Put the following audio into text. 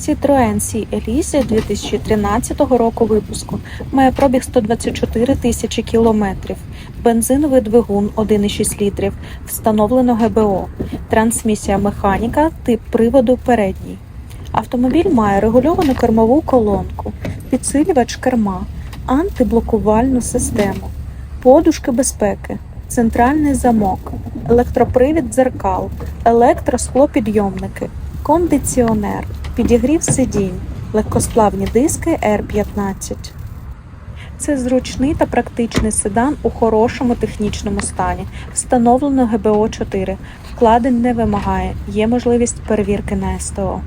Citroen C Elise 2013 року випуску. Має пробіг 124 тисячі кілометрів. Бензиновий двигун 1,6 літрів. Встановлено ГБО. Трансмісія механіка, тип приводу передній. Автомобіль має регульовану кермову колонку, підсилювач керма, антиблокувальну систему, подушки безпеки, центральний замок, електропривід дзеркал, електросклопідйомники, кондиціонер, підігрів сидінь, легкосплавні диски R15. Це зручний та практичний седан у хорошому технічному стані. Встановлено ГБО 4. Вкладень не вимагає. Є можливість перевірки на СТО.